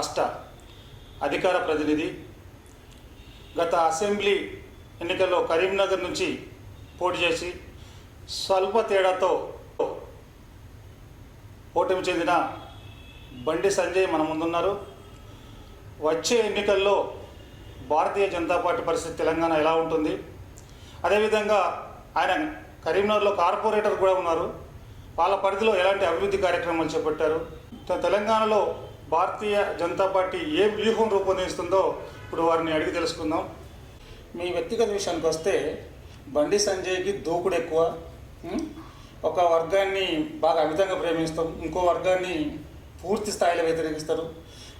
రాష్ట్ర అధికార ప్రతినిధి గత అసెంబ్లీ ఎన్నికల్లో కరీంనగర్ నుంచి పోటీ చేసి స్వల్ప తేడాతో ఓటమి చెందిన బండి సంజయ్ మన ముందున్నారు. వచ్చే ఎన్నికల్లో భారతీయ జనతా పార్టీ పరిస్థితి తెలంగాణ ఎలా ఉంటుంది? అదేవిధంగా ఆయన కరీంనగర్లో కార్పొరేటర్ కూడా ఉన్నారు. వాళ్ళ పరిధిలో ఎలాంటి అభివృద్ధి కార్యక్రమాలు చేపట్టారు? తెలంగాణలో భారతీయ జనతా పార్టీ ఏ వ్యూహం రూపొందిస్తుందో ఇప్పుడు వారిని అడిగి తెలుసుకుందాం. మీ వ్యక్తిగత విషయానికి వస్తే బండి సంజయ్కి దూకుడు ఎక్కువ ఒక వర్గాన్ని బాగా అమితంగా ప్రేమిస్తాం ఇంకో వర్గాన్ని పూర్తి స్థాయిలో వ్యతిరేకిస్తారు.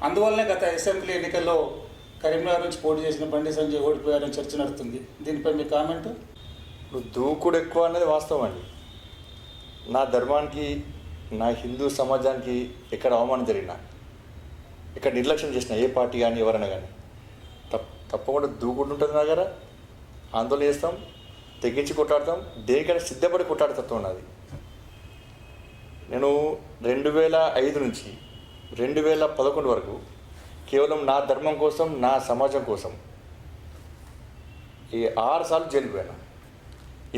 అందువల్లనే గత అసెంబ్లీ ఎన్నికల్లో కరీంనగర్ నుంచి పోటీ చేసిన బండి సంజయ్ ఓడిపోయారని చర్చ నడుస్తుంది. దీనిపై మీ కామెంట్? ఇప్పుడు దూకుడు ఎక్కువ అనేది వాస్తవం అండి. నా ధర్మానికి నా హిందూ సమాజానికి ఎక్కడ అవమానం జరిగినా ఇక్కడ నిర్లక్ష్యం చేసిన ఏ పార్టీ కానీ ఎవరైనా కానీ. తప్ప తప్పకుండా దూకుడు ఉంటుంది నా దగ్గర. ఆందోళన చేస్తాం తెగించి కొట్టాడతాం దేనికైనా సిద్ధపడి కొట్టాడతత్వం ఉన్నది నేను రెండు వేల ఐదు నుంచి రెండు వేల పదకొండు వరకు కేవలం నా ధర్మం కోసం నా సమాజం కోసం ఈ ఆరు సార్లు జైలుకు పోయాను.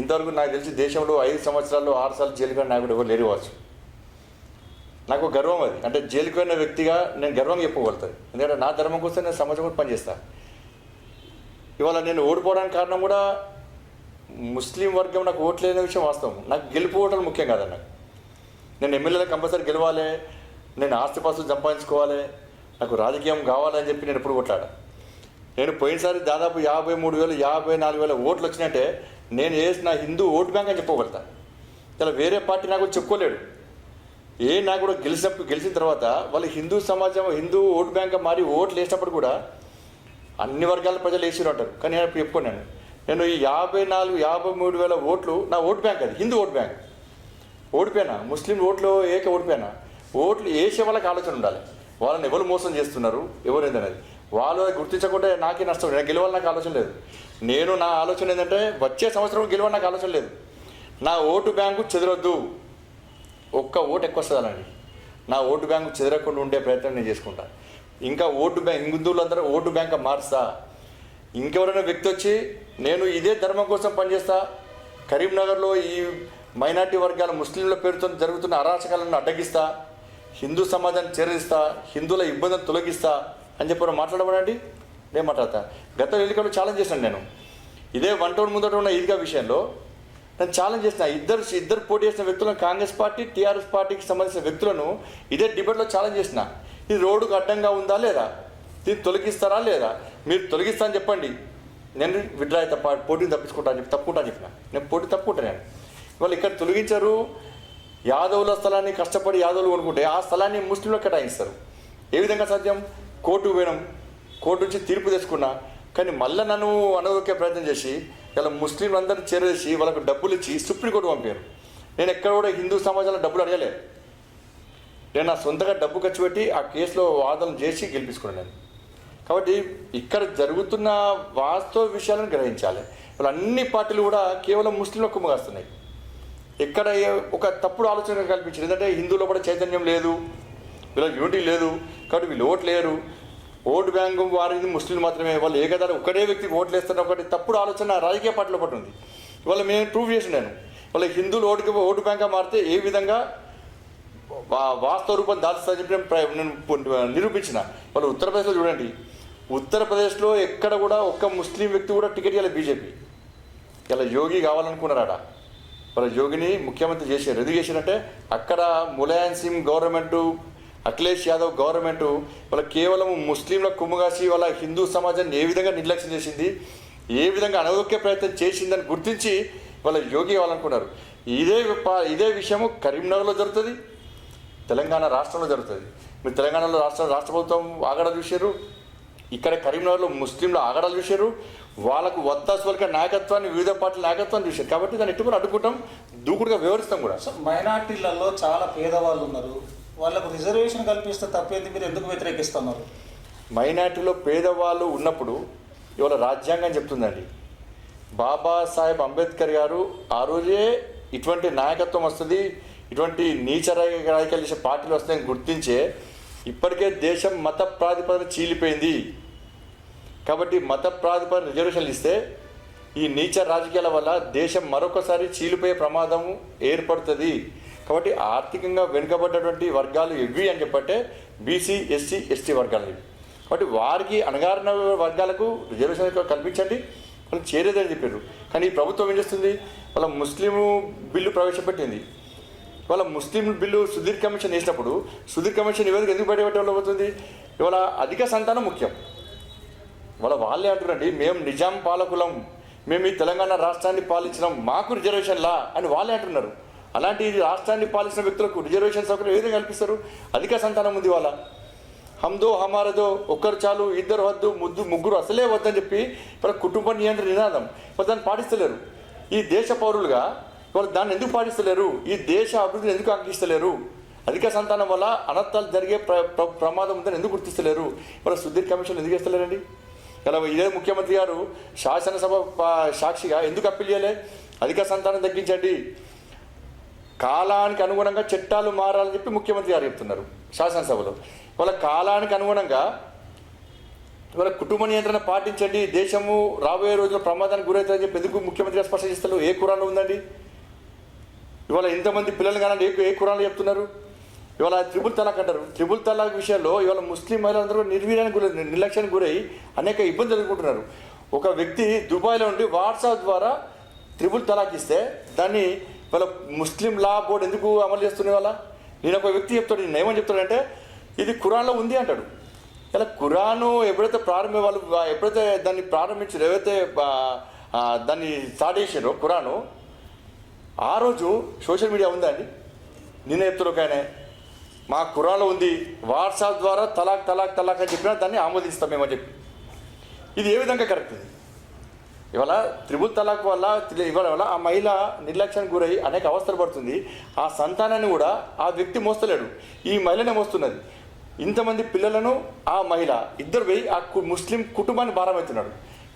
ఇంతవరకు నాకు తెలిసి దేశంలో ఐదు సంవత్సరాల్లో ఆరు సార్లు జైలుగా నాకు ఎవరు లేరు కావచ్చు. నాకు గర్వం అది. అంటే జైలుకు పోయిన వ్యక్తిగా నేను గర్వం చెప్పుకోగలుగుతాను ఎందుకంటే నా ధర్మం కోసం నేను సమాజం కూడా పనిచేస్తాను ఇవాళ నేను ఓడిపోవడానికి కారణం కూడా ముస్లిం వర్గం నాకు ఓట్లేని విషయం వాస్తవం. నాకు గెలిపోవటం ముఖ్యం కాదు నాకు నేను ఎమ్మెల్యేలో కంపల్సరీ గెలవాలి. నేను ఆస్తిపాస్తులు సంపాదించుకోవాలి. నాకు రాజకీయం కావాలని చెప్పి నేను ఎప్పుడు కొట్లాడా. నేను పోయినసారి దాదాపు యాభై మూడు వేలు యాభై నాలుగు వేల ఓట్లు వచ్చినట్టే నేను వేసిన హిందూ ఓటు బ్యాంక్ అని చెప్పగలుగుతాను ఇలా వేరే పార్టీ నాకు చెప్పుకోలేడు. ఏ కూడా గెలిచినప్పుడు గెలిచిన తర్వాత వాళ్ళు హిందూ సమాజం హిందూ ఓటు బ్యాంక్ మారి ఓట్లు వేసినప్పుడు కూడా అన్ని వర్గాల ప్రజలు వేసిరు అంటారు. కానీ నేను చెప్పుకున్నాను నేను. ఈ యాభై నాలుగు యాభై మూడు వేల ఓట్లు నా ఓటు బ్యాంక్ అది హిందూ ఓటు బ్యాంక్. ఓడిపోయినా ముస్లిం ఓట్లు ఏక ఓడిపోయినా ఓట్లు వేసే వాళ్ళకి ఆలోచన ఉండాలి. వాళ్ళని ఎవరు మోసం చేస్తున్నారు ఎవరు ఏందనేది వాళ్ళు గుర్తించకుంటే నాకే నష్టం నేను గెలవాలి నాకు ఆలోచన లేదు. నేను నా ఆలోచన ఏంటంటే వచ్చే సంవత్సరం గెలవాలి నాకు ఆలోచన లేదు. నా ఓటు బ్యాంకు చెదరొద్దు. ఒక్క ఓటు ఎక్కువ వస్తుందండి నా ఓటు బ్యాంకు చెదరకుండా ఉండే ప్రయత్నం నేను చేసుకుంటా. ఇంకా ఓటు బ్యాంక్ హిందువులందరూ ఓటు బ్యాంక్ మారుస్తా. ఇంకెవరైనా వ్యక్తి వచ్చి నేను ఇదే ధర్మం కోసం పనిచేస్తా. కరీంనగర్లో ఈ మైనార్టీ వర్గాల ముస్లింల పేరుతో జరుగుతున్న అరాచకాలను అడ్డగిస్తా. హిందూ సమాజాన్ని చేరదిస్తా. హిందువుల ఇబ్బందిని తొలగిస్తా. అని చెప్పి మాట్లాడమనండి? నేను మాట్లాడతా. గత ఎన్నికల్లో ఛాలెంజ్ చేశాను నేను. ఇదే వన్ టౌన్ ముందట ఉన్న ఈద్గా విషయంలో నేను ఛాలెంజ్ చేసిన ఇద్దరు ఇద్దరు పోటీ చేసిన వ్యక్తులను కాంగ్రెస్ పార్టీ టీఆర్ఎస్ పార్టీకి సంబంధించిన వ్యక్తులను ఇదే డిబేట్లో ఛాలెంజ్ చేసిన. ఇది రోడ్డుకు అడ్డంగా ఉందా లేదా? దీన్ని తొలగిస్తారా లేదా? మీరు తొలగిస్తా అని చెప్పండి. నేను విడ్రా తప్ప పోటీని తప్పించుకుంటా అని చెప్పి తప్పుకుంటా చెప్పిన. నేను పోటీ తప్పుకుంటా నేను. వాళ్ళు ఇక్కడ తొలగించారు. యాదవుల స్థలాన్ని కష్టపడి యాదవులు కొనుక్కుంటే ఆ స్థలాన్ని ముస్లింలకు కేటాయిస్తారు. ఏ విధంగా సాధ్యం? కోర్టు పోయినాం. కోర్టు నుంచి తీర్పు తెచ్చుకున్నా. కానీ మళ్ళీ నన్ను అనవొక్కే ప్రయత్నం చేసి ఇలా ముస్లింలు అందరినీ చేరేసి వాళ్ళకు డబ్బులు ఇచ్చి సుప్రీంకోర్టు పంపారు. నేను ఎక్కడ కూడా హిందూ సమాజంలో డబ్బులు అడగలే. నేను నా సొంతగా డబ్బు ఖర్చు పెట్టి ఆ కేసులో వాదన చేసి గెలిపించుకున్నాను నేను. కాబట్టి ఇక్కడ జరుగుతున్న వాస్తవ విషయాలను గ్రహించాలి. ఇప్పుడు అన్ని పార్టీలు కూడా కేవలం ముస్లింలకు కుమ్మగాస్తున్నాయి ఎక్కడ ఒక తప్పుడు ఆలోచన కల్పించింది? ఎందుకంటే హిందువులో కూడా చైతన్యం లేదు వీళ్ళ యూనిటీ లేదు కాబట్టి వీళ్ళు ఓట్లు లేరు ఓటు బ్యాంకు వారిది ముస్లిం మాత్రమే. వాళ్ళు ఏకదారి ఒకటే వ్యక్తికి ఓట్లు వేస్తారు ఒకటి తప్పుడు ఆలోచన రాజకీయ పార్టీలో పట్టి ఉంది ఇవాళ మేము ప్రూవ్ చేసినాను వాళ్ళ హిందువులు ఓటుకి ఓటు బ్యాంక్గా మారితే ఏ విధంగా వా- వాస్తవ రూపం దాల్స్తా చెప్పి నేను ప్ర- నిరూపించిన. వాళ్ళు ఉత్తరప్రదేశ్లో చూడండి. ఉత్తరప్రదేశ్లో ఎక్కడ కూడా ఒక్క ముస్లిం వ్యక్తి కూడా టికెట్ ఇవ్వాలి బీజేపీ. ఇలా యోగి కావాలనుకున్నారట. వాళ్ళ యోగిని ముఖ్యమంత్రి చేశారు. ఎందుకు చేశారంటే అక్కడ ములాయం సింగ్ గవర్నమెంటు అఖిలేష్ యాదవ్ గవర్నమెంటు వాళ్ళ కేవలం ముస్లింల కుమ్మగాసి వాళ్ళ హిందూ సమాజాన్ని ఏ విధంగా నిర్లక్ష్యం చేసింది ఏ విధంగా అనగొక్కే ప్రయత్నం చేసిందని గుర్తించి వాళ్ళ యోగి కావాలనుకున్నారు ఇదే ప- ఇదే విషయము కరీంనగర్లో జరుగుతుంది తెలంగాణ రాష్ట్రంలో జరుగుతుంది. మీరు తెలంగాణలో రాష్ట్ర రాష్ట్ర ప్రభుత్వం ఆగడాలు చూశారు ఇక్కడ కరీంనగర్లో ముస్లింలు ఆగడాలు చూశారు వాళ్ళకు వత్తాసు వరకు నాయకత్వాన్ని వివిధ పార్టీల నాయకత్వాన్ని చూశారు. కాబట్టి దాన్ని ఎటువంటి అడ్డుకుంటాం దూకుడుగా వివరిస్తాం కూడా. మైనార్టీలలో చాలా పేదవాళ్ళు ఉన్నారు. వాళ్ళకు రిజర్వేషన్ కల్పిస్తే తప్పేది? మీరు ఎందుకు వ్యతిరేకిస్తున్నారు? మైనార్టీలో పేదవాళ్ళు ఉన్నప్పుడు ఇవాళ రాజ్యాంగం చెప్తుందండి. బాబాసాహెబ్ అంబేద్కర్ గారు ఆ రోజే ఇటువంటి నాయకత్వం వస్తుంది ఇటువంటి నీచ రాజకీయాలు పార్టీలు వస్తాయని గుర్తించే ఇప్పటికే దేశం మత ప్రాతిపదన చీలిపోయింది. కాబట్టి మత ప్రాతిపదన రిజర్వేషన్లు ఇస్తే ఈ నీచ రాజకీయాల వల్ల దేశం మరొకసారి చీలిపోయే ప్రమాదం ఏర్పడుతుంది. కాబట్టి ఆర్థికంగా వెనుకబడ్డటువంటి వర్గాలు ఇవి అని చెప్పంటే బీసీ ఎస్సీ ఎస్టీ వర్గాలు ఇవి. కాబట్టి వారికి అణగారిన వర్గాలకు రిజర్వేషన్ కల్పించండి. వాళ్ళు చేరేదని చెప్పారు. కానీ ఈ ప్రభుత్వం ఏం చేస్తుంది? వాళ్ళ ముస్లిం బిల్లు ప్రవేశపెట్టింది. ఇవాళ ముస్లిం బిల్లు సుధీర్ కమిషన్ వేసినప్పుడు సుధీర్ కమిషన్ నివేదిక ఎందుకు బయటపెట్టడం అవుతుంది ఇవాళ అధిక సంతానం ముఖ్యం. వాళ్ళ వాళ్ళే అంటున్నారండి మేము నిజాం పాలకులం. మేము ఈ తెలంగాణ రాష్ట్రాన్ని పాలించినాం. మాకు రిజర్వేషన్లా అని వాళ్ళే అంటున్నారు. అలాంటి రాష్ట్రాన్ని పాలించిన వ్యక్తులకు రిజర్వేషన్ సౌకర్యం ఏ విధంగా కల్పిస్తారు? అధిక సంతానం ఉంది వాళ్ళ. హమ్దో హమారదో ఒక్కరు చాలు ఇద్దరు వద్దు ముద్దు ముగ్గురు అసలే వద్దని చెప్పి ఇప్పుడు కుటుంబ నియంత్రణ నినాదం. వాళ్ళు దాన్ని పాటిస్తలేరు. ఈ దేశ పౌరులుగా వాళ్ళు దాన్ని ఎందుకు పాటిస్తలేరు? ఈ దేశ అభివృద్ధిని ఎందుకు ఆంక్షిస్తలేరు అధిక సంతానం వల్ల అనర్థాలు జరిగే ప్ర ప్రమాదం ఉందని ఎందుకు గుర్తిస్తలేరు? వాళ్ళ సుధీర్ కమిషన్ ఎందుకు వేస్తలేరండి? ఇలా ఇదే ముఖ్యమంత్రి గారు శాసనసభ సాక్షిగా ఎందుకు అప్పీల్ చేయలే? అధిక సంతానం తగ్గించండి. కాలానికి అనుగుణంగా చట్టాలు మారాలని చెప్పి ముఖ్యమంత్రి గారు చెప్తున్నారు శాసనసభలో. వాళ్ళ కాలానికి అనుగుణంగా ఇవాళ కుటుంబ నియంత్రణ పాటించండి. దేశము రాబోయే రోజుల్లో ప్రమాదానికి గురవుతుందని చెప్పి ఎందుకు ముఖ్యమంత్రి గారు స్పష్టం చేస్తారు ఏ కురాన్లో ఉందండి? ఇవాళ ఇంతమంది పిల్లలు కానీ ఏ ఏ కురాన్లో చెప్తున్నారు? ఇవాళ త్రిబుల్ తలాక్ అంటారు. త్రిబుల్ తలాక్ విషయంలో ఇవాళ ముస్లిం మహిళలందరూ నిర్వీర్యానికి గురై నిర్లక్ష్యానికి గురై అనేక ఇబ్బందులు ఎదుర్కొంటున్నారు. ఒక వ్యక్తి దుబాయ్లో ఉండి వాట్సాప్ ద్వారా త్రిబుల్ తలాక్ ఇస్తే దాన్ని వాళ్ళ ముస్లిం లా బోర్డు ఎందుకు అమలు చేస్తున్న వాళ్ళ? నేను ఒక వ్యక్తి చెప్తాడు నేను ఏమని చెప్తాడంటే ఇది ఖురాన్లో ఉంది అంటాడు. ఇలా ఖురాను ఎప్పుడైతే ప్రారంభ వాళ్ళు ఎప్పుడైతే దాన్ని ప్రారంభించారు ఏవైతే దాన్ని స్టార్ట్ చేసారో ఖురాను ఆ రోజు సోషల్ మీడియా ఉందా అండి? నిన్న చెప్తారు కానీ మా ఖురాన్లో ఉంది వాట్సాప్ ద్వారా తలాక్ తలాక్ తలాక్ అని చెప్పినా దాన్ని ఆమోదిస్తాం మేమని చెప్పి. ఇది ఏ విధంగా కరెక్ట్? ఇది ఇవాళ త్రిబుల్ తలాక్ వల్ల ఇవాళ వల్ల ఆ మహిళ నిర్లక్ష్యానికి గురై అనేక అవస్థలు పడుతుంది. ఆ సంతానాన్ని కూడా ఆ వ్యక్తి మోస్తలేడు. ఈ మహిళనే మోస్తున్నది. ఇంతమంది పిల్లలను ఆ మహిళ ఇద్దరు పోయి ఆ కు- ముస్లిం కుటుంబాన్ని భారమవుతున్నాడు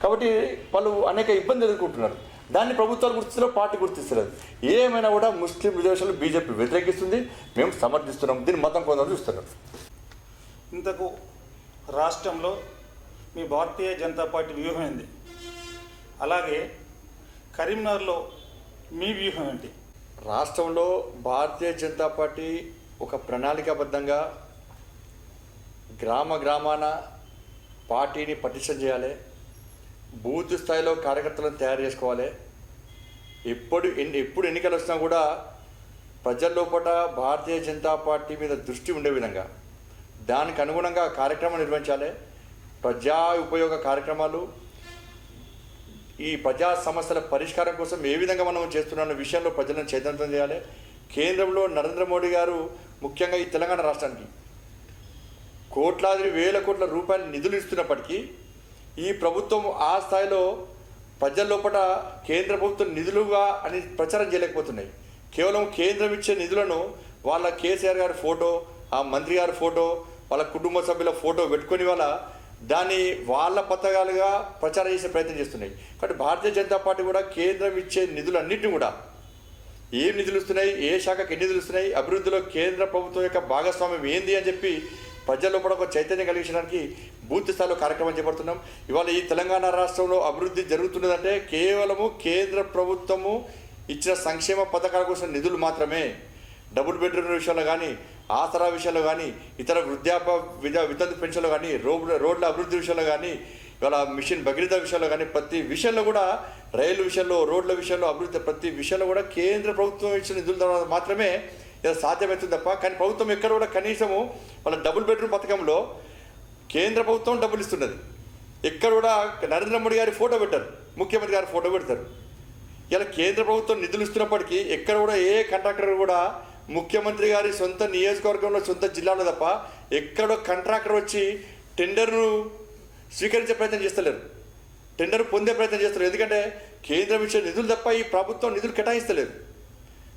కాబట్టి వాళ్ళు అనేక ఇబ్బందులు ఎదుర్కొంటున్నారు. దాన్ని ప్రభుత్వాలు గుర్తిస్తలేవు పార్టీ గుర్తిస్తలేదు. ఏమైనా కూడా ముస్లిం రిజర్వేషన్లు బీజేపీ వ్యతిరేకిస్తుంది. మేము సమర్థిస్తున్నాం. దీన్ని మతం కొందరు చూస్తున్నారు. ఇంతకు రాష్ట్రంలో మీ భారతీయ జనతా పార్టీ వ్యూహం ఏంది? అలాగే కరీంనగర్లో మీ వ్యూహం ఏంటి? రాష్ట్రంలో భారతీయ జనతా పార్టీ ఒక ప్రణాళికాబద్ధంగా గ్రామ గ్రామాన పార్టీని పటిష్టం చేయాలి బూత్ స్థాయిలో కార్యకర్తలను తయారు చేసుకోవాలి. ఎప్పుడు ఎన్ని ఎప్పుడు ఎన్నికలు వచ్చినా కూడా ప్రజల్లోపట భారతీయ జనతా పార్టీ మీద దృష్టి ఉండే విధంగా దానికి అనుగుణంగా కార్యక్రమం నిర్వహించాలి. ప్రజా ఉపయోగ కార్యక్రమాలు ఈ ప్రజా సమస్యల పరిష్కారం కోసం ఏ విధంగా మనం చేస్తున్న విషయంలో ప్రజలను చైతన్యం చేయాలి. కేంద్రంలో నరేంద్ర మోడీ గారు ముఖ్యంగా ఈ తెలంగాణ రాష్ట్రానికి కోట్లాది వేల కోట్ల రూపాయల నిధులు ఇస్తున్నప్పటికీ ఈ ప్రభుత్వం ఆ స్థాయిలో ప్రజల లోపల కేంద్ర ప్రభుత్వం నిధులుగా అని ప్రచారం చేయలేకపోతున్నాయి. కేవలం కేంద్రం ఇచ్చే నిధులను వాళ్ళ కేసీఆర్ గారి ఫోటో ఆ మంత్రి గారి ఫోటో వాళ్ళ కుటుంబ సభ్యుల ఫోటో పెట్టుకొని వాళ్ళ దాన్ని వాళ్ళ పథకాలుగా ప్రచారం చేసే ప్రయత్నం చేస్తున్నాయి. కాబట్టి భారతీయ జనతా పార్టీ కూడా కేంద్రం ఇచ్చే నిధులన్నింటినీ కూడా ఏం నిధులు ఇస్తున్నాయి ఏ శాఖకి ఎన్ని నిధులు ఇస్తున్నాయి అభివృద్ధిలో కేంద్ర ప్రభుత్వం యొక్క భాగస్వామ్యం ఏంది అని చెప్పి ప్రజల్లో కూడా ఒక చైతన్యం కలిగించడానికి బూత్ స్థాయిలో కార్యక్రమం చేపడుతున్నాం. ఇవాళ ఈ తెలంగాణ రాష్ట్రంలో అభివృద్ధి జరుగుతున్నదంటే కేవలము కేంద్ర ప్రభుత్వము ఇచ్చిన సంక్షేమ పథకాల కోసం నిధులు మాత్రమే. డబుల్ బెడ్రూమ్ విషయంలో కానీ ఆసరా విషయంలో కానీ ఇతర వృద్ధాప విధ వితంతు పెన్షన్లో కానీ రోడ్ల రోడ్ల అభివృద్ధి విషయంలో కానీ ఇవాళ మిషన్ భగీరథ విషయంలో కానీ ప్రతి విషయంలో కూడా రైలు విషయంలో రోడ్ల విషయంలో అభివృద్ధి ప్రతి విషయంలో కూడా కేంద్ర ప్రభుత్వం ఇచ్చిన నిధుల ద్వారా మాత్రమే ఇలా సాధ్యమవుతుంది తప్ప కానీ ప్రభుత్వం ఎక్కడ కూడా కనీసము వాళ్ళ డబుల్ బెడ్రూమ్ పథకంలో కేంద్ర ప్రభుత్వం డబ్బులు ఇస్తున్నది. ఎక్కడ కూడా నరేంద్ర మోడీ గారి ఫోటో పెట్టారు ముఖ్యమంత్రి గారి ఫోటో పెడతారు. ఇలా కేంద్ర ప్రభుత్వం నిధులు ఇస్తున్నప్పటికీ ఎక్కడ కూడా ఏ కాంట్రాక్టర్ కూడా ముఖ్యమంత్రి గారి సొంత నియోజకవర్గంలో సొంత జిల్లాలో తప్ప ఎక్కడో కాంట్రాక్టర్ వచ్చి టెండర్ను స్వీకరించే ప్రయత్నం చేస్తలేరు. టెండర్ పొందే ప్రయత్నం చేస్తారు ఎందుకంటే కేంద్రం ఇచ్చే నిధులు తప్ప ఈ ప్రభుత్వం నిధులు కేటాయిస్తలేదు.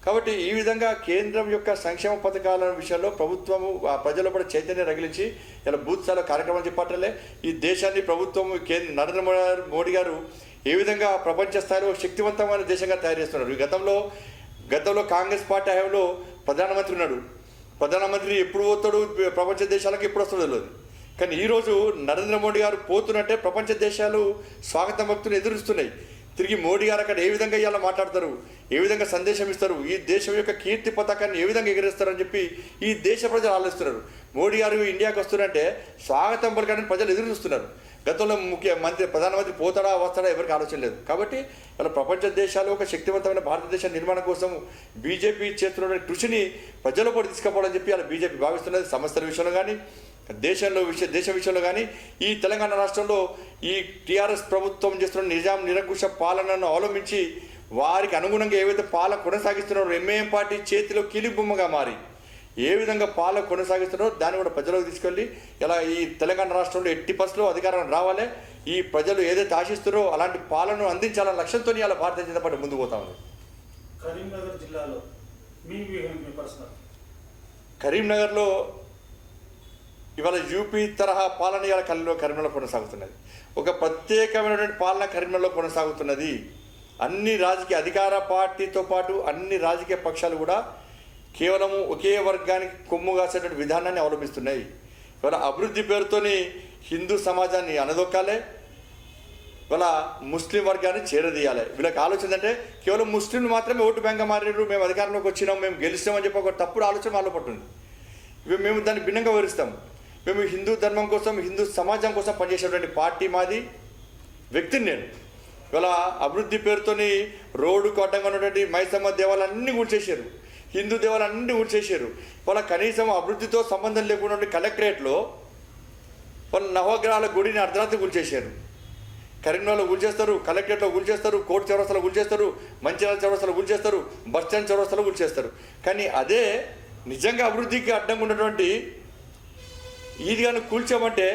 కాబట్టి ఈ విధంగా కేంద్రం యొక్క సంక్షేమ పథకాల విషయంలో ప్రభుత్వము ఆ ప్రజల కూడా చైతన్యం రగిలించి ఇలా బూత్ స్థాయిలో కార్యక్రమం చెప్పట్లే ఈ దేశాన్ని ప్రభుత్వం కేంద్ర నరేంద్ర మోడీ- గారు ఏ విధంగా ప్రపంచ స్థాయిలో శక్తివంతమైన దేశంగా తయారు చేస్తున్నారు. ఈ గతంలో గతంలో కాంగ్రెస్ పార్టీ హయాంలో ప్రధానమంత్రి ఉన్నాడు. ప్రధానమంత్రి ఎప్పుడు పోతాడు? ప్రపంచ దేశాలకు ఎప్పుడు వస్తాడో తెలియదు కానీ ఈరోజు నరేంద్ర మోడీ గారు పోతున్నట్టే ప్రపంచ దేశాలు స్వాగతం భక్తులు ఎదురుస్తున్నాయి. తిరిగి మోడీ గారు అక్కడ ఏ విధంగా ఇలా మాట్లాడతారు? ఏ విధంగా సందేశం ఇస్తారు? ఈ దేశం యొక్క కీర్తి పతాకాన్ని ఏ విధంగా ఎగరేస్తారని చెప్పి ఈ దేశ ప్రజలు ఆలోచిస్తున్నారు. మోడీ గారు ఇండియాకి వస్తున్నారంటే స్వాగతం పలకడానికి ప్రజలు ఎదురు చూస్తున్నారు. గతంలో ముఖ్య మంత్రి ప్రధానమంత్రి పోతాడా వస్తాడా ఎవరికి ఆలోచన లేదు. కాబట్టి ఇలా ప్రపంచ దేశాలు ఒక శక్తివంతమైన భారతదేశ నిర్మాణం కోసం బీజేపీ చేస్తున్న కృషిని ప్రజల కూడా తీసుకుపోవాలని చెప్పి అలా బీజేపీ భావిస్తున్నది. సమస్యల విషయంలో కానీ దేశంలో విషయ దేశ విషయంలో కానీ ఈ తెలంగాణ రాష్ట్రంలో ఈ టీఆర్ఎస్ ప్రభుత్వం చేస్తున్న నిజాం నిరంకుశ పాలనను అవలంబించి వారికి అనుగుణంగా ఏవైతే పాలన కొనసాగిస్తున్నారో ఎంఏఎం పార్టీ చేతిలో కీలిబొమ్మగా మారి ఏ విధంగా పాలన కొనసాగిస్తున్నారో దాన్ని కూడా ప్రజలకు తీసుకెళ్ళి ఇలా ఈ తెలంగాణ రాష్ట్రంలో ఎట్టి పరిస్థితుల్లో అధికారం రావాలి ఈ ప్రజలు ఏదైతే ఆశిస్తున్నారో అలాంటి పాలనను అందించాలన్న లక్ష్యంతో ఇలా భారతీయ జనతా పార్టీ ముందుకు పోతా ఉంది. కరీంనగర్ జిల్లాలో మీ కరీంనగర్లో ఇవాళ యూపీ తరహా పాలన ఇవాళ కరీంలో కరీంనగర్లో కొనసాగుతున్నది. ఒక ప్రత్యేకమైనటువంటి పాలన కరీంనగర్లో కొనసాగుతున్నది. అన్ని రాజకీయ అధికార పార్టీతో పాటు అన్ని రాజకీయ పక్షాలు కూడా కేవలం ఒకే వర్గానికి కొమ్ము కాసేటువంటి విధానాన్ని అవలంబిస్తున్నాయి. ఇవాళ అభివృద్ధి పేరుతోని హిందూ సమాజాన్ని అనదొక్కాలి ఇవాళ ముస్లిం వర్గాన్ని చేరదీయాలి. వీళ్ళకి ఆలోచన అంటే కేవలం ముస్లింలు మాత్రమే ఓటు బ్యాంక్ మారారు మేము అధికారంలోకి వచ్చినాం మేము గెలిచినామని చెప్పి ఒక తప్పుడు ఆలోచన వాళ్ళు పట్టుంది మేము దాన్ని భిన్నంగా వివరిస్తాం. మేము హిందూ ధర్మం కోసం హిందూ సమాజం కోసం పనిచేసేటువంటి పార్టీ మాది వ్యక్తిని నేను. ఇవాళ అభివృద్ధి పేరుతోని రోడ్డుకు అడ్డంగా ఉన్నటువంటి మైసమ్మ దేవాలన్నీ కూల్చేశారు హిందూ దేవాలన్నీ కూల్చేశారు వాళ్ళ కనీసం అభివృద్ధితో సంబంధం లేకుండా కలెక్టరేట్లో వాళ్ళ నవగ్రహాల గుడిని అర్ధరాత్రి కూల్చేశారు. కరీంనగర్లో గురిచేస్తారు కలెక్టరేట్లో గురిచేస్తారు కోర్టు చౌరస్తలో కూల్చేస్తారు మంచిర్యాల చౌరస్తలో కూల్చేస్తారు బస్ స్టాండ్ చౌరస్తాలో కూల్చేస్తారు. కానీ అదే నిజంగా అభివృద్ధికి అడ్డంగా ఉన్నటువంటి ఈదిగాను కూల్చామంటే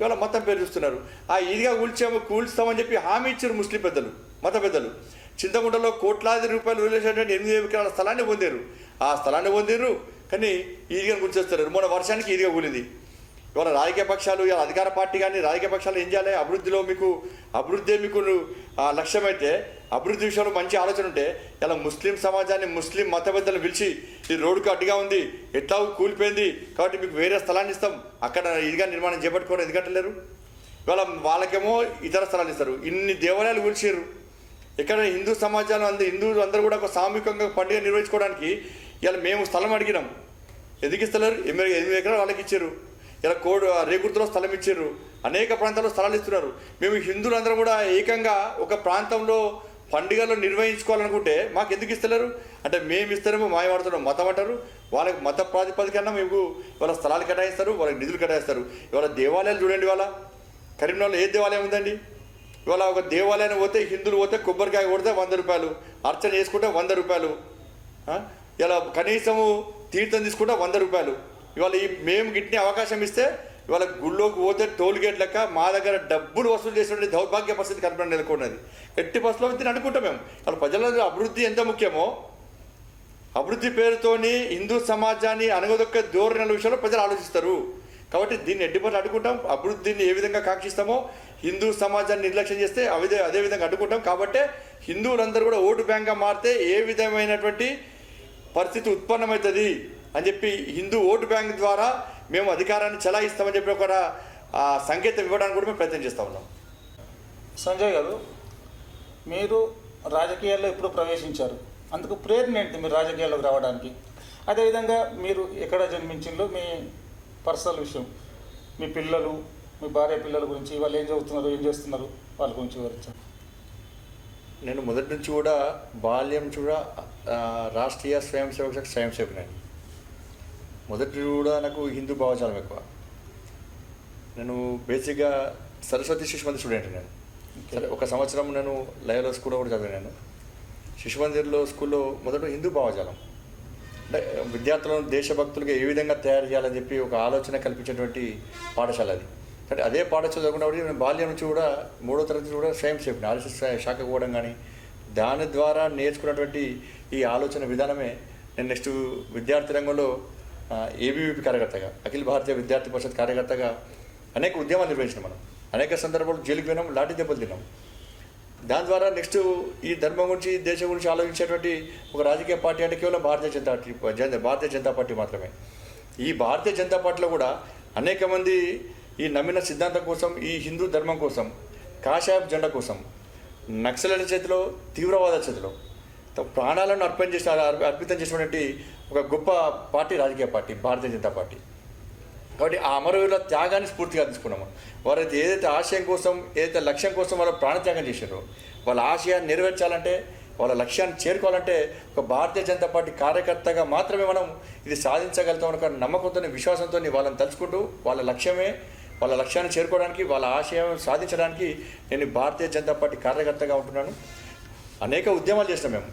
ఇవాళ మతం పేరు చూస్తున్నారు. ఆ ఈదిగా కూల్చాము కూల్స్తామని చెప్పి హామీ ఇచ్చారు ముస్లిం పెద్దలు మత పెద్దలు. చింతకుంటలో కోట్లాది రూపాయలు వదిలేసినటువంటి ఎనిమిది ఎకరాల స్థలాన్ని పొందారు. ఆ స్థలాన్ని పొందారు కానీ ఈద్గాను కూల్చేస్తారు మొన్న వర్షానికి ఈద్గా కూలింది. ఇవాళ రాజకీయ పక్షాలు ఇవాళ అధికార పార్టీ కానీ రాజకీయ పక్షాలు ఏం చేయాలి? అభివృద్ధిలో మీకు అభివృద్ధి మీకు ఆ, లక్ష్యమైతే అభివృద్ధి విషయంలో మంచి ఆలోచన ఉంటే ఇలా ముస్లిం సమాజాన్ని ముస్లిం మత పెద్దలను పిలిచి ఈ రోడ్డుకు అడ్డుగా ఉంది ఎట్లా కూలిపోయింది? కాబట్టి మీకు వేరే స్థలాన్ని ఇస్తాం. అక్కడ ఇదిగా నిర్మాణం చేపట్టుకోవడం ఎందుకంటలేరు ఇవాళ వాళ్ళకేమో ఇతర స్థలాన్ని ఇస్తారు. ఇన్ని దేవాలయాలు కూల్చారు ఇక్కడ హిందూ సమాజాలు అందరూ హిందువులు అందరూ కూడా ఒక సామూహికంగా పండుగ నిర్వహించుకోవడానికి ఇలా మేము స్థలం అడిగినాం. ఎందుకు ఇస్తలేరు? ఎనిమిది ఎనిమిది ఎకరాలు వాళ్ళకి ఇచ్చారు. ఇలా కోడు రేగుర్తులో స్థలం ఇచ్చారు. అనేక ప్రాంతాల్లో స్థలాలు ఇస్తున్నారు. మేము హిందువులందరూ కూడా ఏకంగా ఒక ప్రాంతంలో పండుగలు నిర్వహించుకోవాలనుకుంటే మాకు ఎందుకు ఇస్తలేరు? అంటే మేము ఇస్తారేమో మాయమాడుతున్నాం మతం అంటారు. వాళ్ళకి మత ప్రాతిపదికన మేము వాళ్ళ స్థలాలు కేటాయిస్తారు వాళ్ళకి నిధులు కేటాయిస్తారు. ఇవాళ దేవాలయాలు చూడండి ఇవాళ. కరీంనగర్లో ఏ దేవాలయం ఉందండి? ఇవాళ ఒక దేవాలయానికి పోతే హిందువులు పోతే కొబ్బరికాయ కొడితే వంద రూపాయలు అర్చన చేసుకుంటే వంద రూపాయలు ఇలా కనీసము తీర్థం తీసుకుంటే వంద రూపాయలు. ఇవాళ ఈ మేము గిట్టిన అవకాశం ఇస్తే ఇవాళ గుళ్ళోకి పోతే టోల్ గేట్ లెక్క మా దగ్గర డబ్బులు వసూలు చేసినటువంటి దౌర్భాగ్య పరిస్థితి కనపడి నెలకొన్నది. ఎట్టి బస్సులో దీన్ని అనుకుంటాం మేము. అలా ప్రజల అభివృద్ధి ఎంత ముఖ్యమో అభివృద్ధి పేరుతోని హిందూ సమాజాన్ని అనగదొక్క ధోరణి విషయంలో ప్రజలు ఆలోచిస్తారు. కాబట్టి దీన్ని ఎడ్డిపట్లు అడ్డుకుంటాం. అభివృద్ధిని ఏ విధంగా కాక్షిస్తామో హిందూ సమాజాన్ని నిర్లక్ష్యం చేస్తే అదే అదే విధంగా అడ్డుకుంటాం. కాబట్టి హిందువులందరూ కూడా ఓటు బ్యాంక్గా మారితే ఏ విధమైనటువంటి పరిస్థితి ఉత్పన్నమవుతుంది అని చెప్పి హిందూ ఓటు బ్యాంక్ ద్వారా మేము అధికారాన్ని చెలాయిస్తామని చెప్పి ఒక సంకేతం ఇవ్వడానికి కూడా మేము ప్రయత్నం చేస్తూ ఉన్నాం. సంజయ్ గారు మీరు రాజకీయాల్లో ఇప్పుడు ప్రవేశించారు. అందుకు ప్రేరణ ఏంటి మీరు రాజకీయాల్లోకి రావడానికి? అదేవిధంగా మీరు ఎక్కడ జన్మించిందో మీ పర్సనల్ విషయం. మీ పిల్లలు మీ భార్య పిల్లల గురించి వాళ్ళు ఏం చదువుతున్నారు ఏం చేస్తున్నారు వాళ్ళ గురించి వివరించండి. నేను మొదటి నుంచి కూడా బాల్యం కూడా రాష్ట్రీయ స్వయం సేవక స్వయం సేవకుని మొదటి కూడా నాకు హిందూ భావజాలం ఎక్కువ. నేను బేసిక్గా సరస్వతి శిశు మందిర్ స్టూడెంట్ నేను. సరే ఒక సంవత్సరం నేను లయలో స్కూల్లో కూడా చదివాను శిశు మందిర్లో స్కూల్లో మొదట హిందూ భావజాలం. విద్యార్థులను దేశభక్తులుగా ఏ విధంగా తయారు చేయాలని చెప్పి ఒక ఆలోచన కల్పించేటువంటి పాఠశాల అది. అంటే అదే పాఠశాల చదువుకున్న నేను బాల్యం నుంచి కూడా మూడో తరగతి కూడా స్వయం సేవకుని ఆర్ఎస్ఎస్ శాఖ పోవడం కానీ దాని ద్వారా నేర్చుకున్నటువంటి ఈ ఆలోచన విధానమే నేను నెక్స్ట్ విద్యార్థి రంగంలో ఏబీవీపీ కార్యకర్తగా అఖిల భారతీయ విద్యార్థి పరిషత్ కార్యకర్తగా అనేక ఉద్యమాలు నిర్వహించినాం మనం. అనేక సందర్భాలు జైలుకి పోయినాం లాఠీ దెబ్బలు తిన్నాం. దాని ద్వారా నెక్స్ట్ ఈ ధర్మం గురించి దేశం గురించి ఆలోచించేటువంటి ఒక రాజకీయ పార్టీ అంటే కేవలం భారతీయ జనతా పార్టీ జన- భారతీయ జనతా పార్టీ మాత్రమే. ఈ భారతీయ జనతా పార్టీలో కూడా అనేక మంది ఈ నమ్మిన సిద్ధాంతం కోసం ఈ హిందూ ధర్మం కోసం కాషాయ జెండా కోసం నక్సలైన చేతిలో తీవ్రవాద చేతిలో ప్రాణాలను అర్పణ చేసిన అర్పితం చేసినటువంటి ఒక గొప్ప పార్టీ రాజకీయ పార్టీ భారతీయ జనతా పార్టీ. కాబట్టి ఆ అమరవీరుల త్యాగాన్ని స్ఫూర్తిగా తీసుకున్నాము. వారైతే ఏదైతే ఆశయం కోసం ఏదైతే లక్ష్యం కోసం వాళ్ళు ప్రాణత్యాగం చేశారో వాళ్ళ ఆశయాన్ని నెరవేర్చాలంటే వాళ్ళ లక్ష్యాన్ని చేరుకోవాలంటే ఒక భారతీయ జనతా పార్టీ కార్యకర్తగా మాత్రమే మనం ఇది సాధించగలుగుతాం ఒక నమ్మకంతో విశ్వాసంతో వాళ్ళని తలుచుకుంటూ వాళ్ళ లక్ష్యమే వాళ్ళ లక్ష్యాన్ని చేరుకోవడానికి వాళ్ళ ఆశయం సాధించడానికి నేను భారతీయ జనతా పార్టీ కార్యకర్తగా ఉంటున్నాను. అనేక ఉద్యమాలు చేసినాం మేము.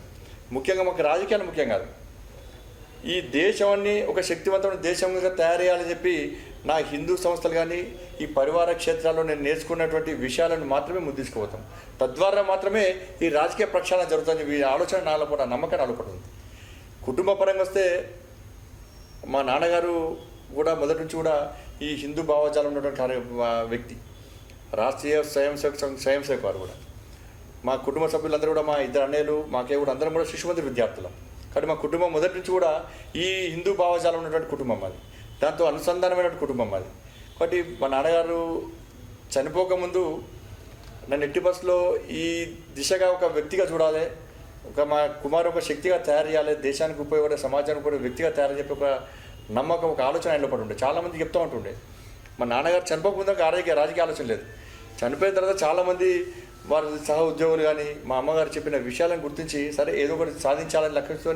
ముఖ్యంగా మాకు రాజకీయాలు ముఖ్యం కాదు. ఈ దేశాన్ని ఒక శక్తివంతమైన దేశంగా తయారయ్యాలని చెప్పి నా హిందూ సంస్థలు కానీ ఈ పరివార క్షేత్రాల్లో నేను నేర్చుకున్నటువంటి విషయాలను మాత్రమే ముద్దించుకోపోతాం తద్వారా మాత్రమే ఈ రాజకీయ ప్రక్షాళన జరుగుతుంది ఈ ఆలోచన నాలో కూడా నమ్మకం నాలుపడుతుంది కుటుంబ పరంగా వస్తే మా నాన్నగారు కూడా మొదటి నుంచి కూడా ఈ హిందూ భావజాలం ఉన్నటువంటి కార్య వ్యక్తి. రాష్ట్రీయ స్వయం సేవక సంఘ స్వయం సేవక వారు కూడా. మా కుటుంబ సభ్యులందరూ కూడా మా ఇద్దరు అన్నయ్యలు మాకే కూడా అందరం కూడా శిశుమందిర విద్యార్థులం. కాబట్టి మా కుటుంబం మొదటి నుంచి కూడా ఈ హిందూ భావజాలం ఉన్నటువంటి కుటుంబం అది. దాంతో అనుసంధానమైనటువంటి కుటుంబం అది. కాబట్టి మా నాన్నగారు చనిపోకముందు నన్ను ఎట్టి బస్సులో ఈ దిశగా ఒక వ్యక్తిగా చూడాలి ఒక మా కుమారు ఒక శక్తిగా తయారు చేయాలి దేశానికి ఉపయోగపడే సమాజానికి కూడా వ్యక్తిగా తయారు చెప్పి ఒక నమ్మకం ఒక ఆలోచన ఆయనలో పడి ఉండే. చాలామంది చెప్తూ ఉంటుండే. మా నాన్నగారు చనిపోకముందు ఒక ఆరోగ్య రాజకీయ ఆలోచన లేదు. చనిపోయిన తర్వాత చాలామంది వారి సహ ఉద్యోగులు కానీ మా అమ్మగారు చెప్పిన విషయాలను గుర్తించి సరే ఏదో ఒకటి సాధించాలని లక్ష్యంతో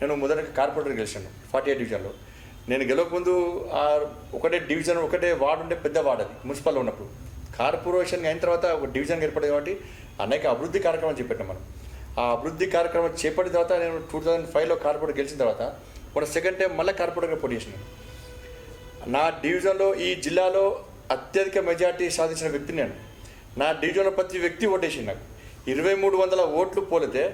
నేను మొదట కార్పొరేటర్ గెలిచాను ఫార్టీ ఎయిట్ డివిజన్లో. నేను గెలవకముందు ఆ ఒకటే డివిజన్ ఒకటే వార్డు ఉంటే పెద్ద వార్డు అది మున్సిపల్ ఉన్నప్పుడు. కార్పొరేషన్ అయిన తర్వాత ఒక డివిజన్ ఏర్పడింది కాబట్టి అనేక అభివృద్ధి కార్యక్రమాలు చేపట్టాం మనం. ఆ అభివృద్ధి కార్యక్రమం చేపట్టిన తర్వాత నేను టూ థౌజండ్ ఫైవ్లో కార్పొరేటర్ గెలిచిన తర్వాత మన సెకండ్ టైం మళ్ళీ కార్పొరేట్గా పోటీ చేసినాను నా డివిజన్లో ఈ జిల్లాలో అత్యధిక మెజార్టీ సాధించిన వ్యక్తి నేను. నా డివిజన్లో ప్రతి వ్యక్తి ఓటేసింది నాకు. ఇరవై మూడు వందల ఓట్లు పోలితే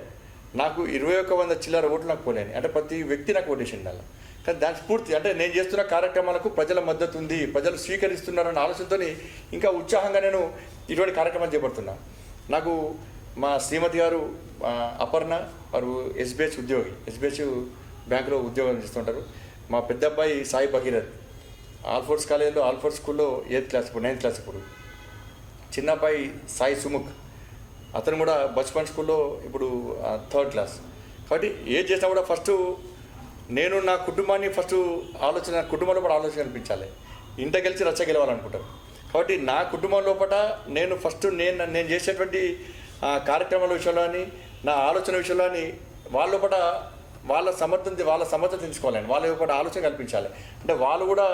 నాకు ఇరవై ఒక్క వంద చిల్లర ఓట్లు నాకు పోలేని. అంటే ప్రతి వ్యక్తి నాకు ఓటేసింది అలా కానీ దాని స్ఫూర్తి అంటే నేను చేస్తున్న కార్యక్రమాలకు ప్రజల మద్దతు ఉంది ప్రజలు స్వీకరిస్తున్నారన్న ఆలోచనతో ఇంకా ఉత్సాహంగా నేను ఇటువంటి కార్యక్రమాలు చేపడుతున్నా. నాకు మా శ్రీమతి గారు అపర్ణ వారు ఎస్బీహెచ్ ఉద్యోగి ఎస్బీహెచ్ బ్యాంకులో ఉద్యోగం చేస్తుంటారు. మా పెద్ద అబ్బాయి సాయి భగీరథ్ ఆల్ఫోర్స్ కాలేజీలో ఆల్ఫోర్స్ స్కూల్లో ఎయిత్ క్లాస్ ఇప్పుడు నైన్త్ క్లాస్ ఇప్పుడు చిన్నపాయి సాయి సుముఖ్. అతను కూడా బచ్పన్ స్కూల్లో ఇప్పుడు థర్డ్ క్లాస్ కాబట్టి ఏది చేసినా కూడా ఫస్ట్ నేను నా కుటుంబాన్ని ఫస్ట్ ఆలోచన కుటుంబంలో కూడా ఆలోచన కనిపించాలి ఇంట గెలిచి రచ్చ గెలవాలనుకుంటాను కాబట్టి నా కుటుంబం లోపల నేను ఫస్ట్ నేను నేను చేసేటువంటి కార్యక్రమాల విషయంలో అని నా ఆలోచన విషయంలో అని వాళ్ళ లోపల వాళ్ళ సమర్థం వాళ్ళ సమర్థత తెలుసుకోవాలని వాళ్ళ యొక్క ఆలోచన కల్పించాలి. అంటే వాళ్ళు కూడా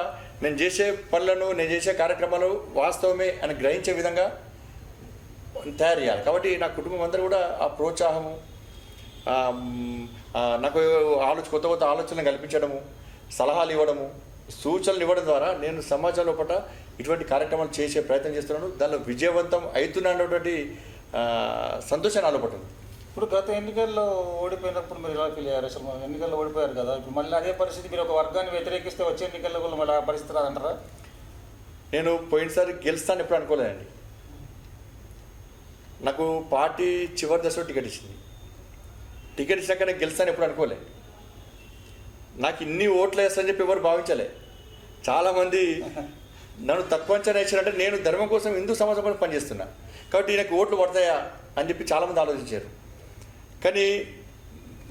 నేను చేసే పనులను నేను చేసే కార్యక్రమాలు వాస్తవమే అని గ్రహించే విధంగా తయారు చేయాలి. కాబట్టి నా కుటుంబం అందరూ కూడా ఆ ప్రోత్సాహము నాకు ఆలోచన కొత్త కొత్త ఆలోచనలు కల్పించడము సలహాలు ఇవ్వడము సూచనలు ఇవ్వడం ద్వారా నేను సమాజం లోపల ఇటువంటి కార్యక్రమాలు చేసే ప్రయత్నం చేస్తున్నాను. దానిలో విజయవంతం అవుతున్నటువంటి సంతోషం నాలో పట్టింది ఇప్పుడు గత ఎన్నికల్లో ఓడిపోయినప్పుడు మీరు ఎలా ఫీల్ అయ్యారు అసలు? మన ఎన్నికల్లో ఓడిపోయారు కదా. ఇప్పుడు మళ్ళీ అదే పరిస్థితి మీరు ఒక వర్గాన్ని వ్యతిరేకిస్తే వచ్చే ఎన్నికల్లో కూడా మళ్ళీ ఆ పరిస్థితి రాదంటారా? నేను పోయినసారి గెలుస్తాను ఎప్పుడు అనుకోలేదండి. నాకు పార్టీ చివరి దశలో టికెట్ ఇచ్చింది. టికెట్ ఇచ్చినాక నేను గెలుస్తాను ఎప్పుడు అనుకోలే. నాకు ఇన్ని ఓట్లు వేస్తానని చెప్పి ఎవరు భావించలే. చాలామంది నన్ను తక్కువ అంచనా ఇచ్చారంటే నేను ధర్మం కోసం హిందూ సమాజం కోసం పనిచేస్తున్నా. కాబట్టి ఈయనకు ఓట్లు పడతాయా అని చెప్పి చాలామంది ఆలోచించారు. కానీ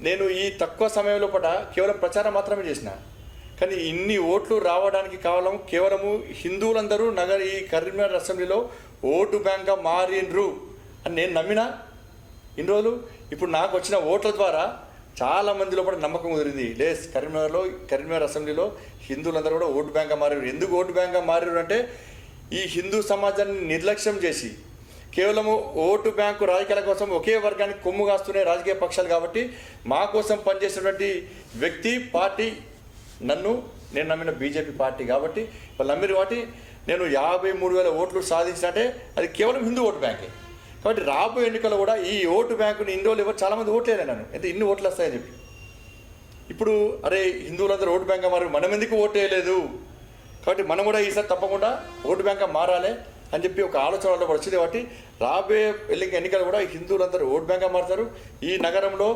నేను ఈ తక్కువ సమయంలో లోపల కేవలం ప్రచారం మాత్రమే చేసిన. కానీ ఇన్ని ఓట్లు రావడానికి కావలం కేవలము హిందువులందరూ నగర ఈ కరీంనగర్ అసెంబ్లీలో ఓటు బ్యాంక్గా మారిండ్రు అని నేను నమ్మినా. ఇన్ని రోజులు ఇప్పుడు నాకు వచ్చిన ఓట్ల ద్వారా చాలా మంది లోపల నమ్మకం కుదిరింది. లేస్ కరీంనగర్లో కరీంనగర్ అసెంబ్లీలో హిందువులందరూ కూడా ఓటు బ్యాంక్గా మారారు ఎందుకు ఓటు బ్యాంక్గా మారారు అంటే ఈ హిందూ సమాజాన్ని నిర్లక్ష్యం చేసి కేవలము ఓటు బ్యాంకు రాజకీయాల కోసం ఒకే వర్గానికి కొమ్ము కాస్తున్నాయి రాజకీయ పక్షాలు కాబట్టి మా కోసం పనిచేసినటువంటి వ్యక్తి పార్టీ నన్ను నేను నమ్మిన బీజేపీ పార్టీ కాబట్టి వాళ్ళు నమ్మిన వాటి నేను యాభై మూడు వేల ఓట్లు సాధించినట్టే అది కేవలం హిందూ ఓటు బ్యాంకే. కాబట్టి రాబోయే ఎన్నికల్లో కూడా ఈ ఓటు బ్యాంకుని ఇన్ని రోజులు ఎవరు చాలామంది ఓట్లేరు నన్ను. అయితే ఇన్ని ఓట్లు వస్తాయని చెప్పి. ఇప్పుడు అరే హిందువులందరూ ఓటు బ్యాంక్ మారు మనం ఎందుకు ఓటు వేయలేదు? కాబట్టి మనం కూడా ఈసారి తప్పకుండా ఓటు బ్యాంక్ మారాలి. అని చెప్పి ఒక ఆలోచన వల్ల వచ్చింది కాబట్టి రాబోయే ఎల్లింగ్ ఎన్నికలు కూడా హిందువులందరూ ఓటు బ్యాంక్ మారుతారు. ఈ నగరంలో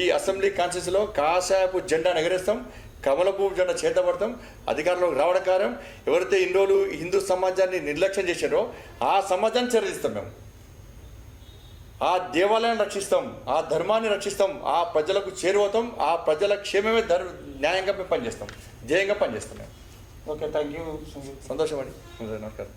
ఈ అసెంబ్లీ కాన్స్టిట్యూన్సీలో కాషాయపు జెండా ఎగరేస్తాం కమలపు జెండా చేతపడతాం అధికారంలోకి రావడం కారణం. ఎవరైతే ఇన్ని రోజులు హిందూ సమాజాన్ని నిర్లక్ష్యం చేశారో ఆ సమాజాన్ని చర్యలిస్తాం మేము. ఆ దేవాలయాన్ని రక్షిస్తాం ఆ ధర్మాన్ని రక్షిస్తాం ఆ ప్రజలకు చేరువతాం ఆ ప్రజల క్షేమమే ధర్ న్యాయంగా మేము పనిచేస్తాం ధ్యేయంగా పనిచేస్తాం మేము. ఓకే థ్యాంక్ యూ సంతోషం అండి. నమస్కారం.